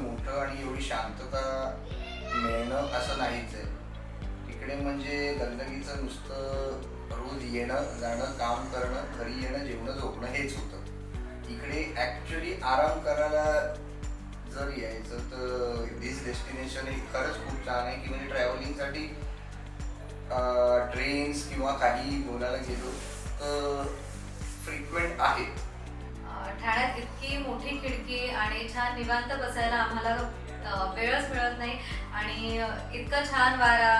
मोठं आणि एवढी शांतता मिळणं असं नाहीच आहे. तिकडे म्हणजे गंदगीचं नुसतं रोज येणं जाणं काम करणं घरी येणं जेवणं झोपणं हेच होतं. इकडे ॲक्च्युली आराम करायला जर यायचं तर दिस डेस्टिनेशन हे खरंच खूप छान आहे की म्हणजे ट्रॅव्हलिंगसाठी ट्रेन्स किंवा काही बोलायला गेलो तर फ्रिक्वेंट आहे. ठाण्यात इतकी मोठी छान निवांत बसायला आम्हाला वेळच मिळत नाही. आणि इतका छान वारा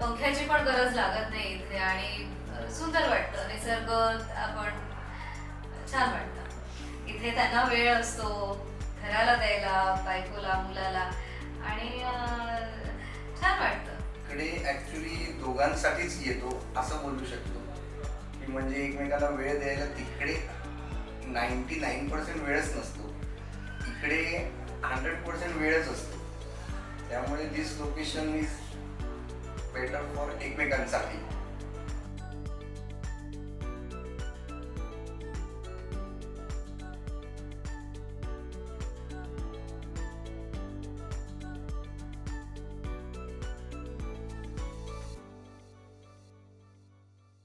पंख्याची पण गरज लागत नाही इथे. आणि सुंदर वाटतं. निसर्ग आपण छान वाटतं. इथे त्यांना वेळ असतो घराला द्यायला बायकोला मुलाला. आणि छान वाटतं. इकडे ऍक्च्युली दोघांसाठीच येतो असं बोलू शकतो. की म्हणजे एकमेकाला वेळ द्यायला तिकडे नाईन्टी नाईन पर्सेंट वेळच नसतो. इकडे हंड्रेड पर्सेंट वेळच असतो. त्यामुळे this location is better for एकमेकांसाठी.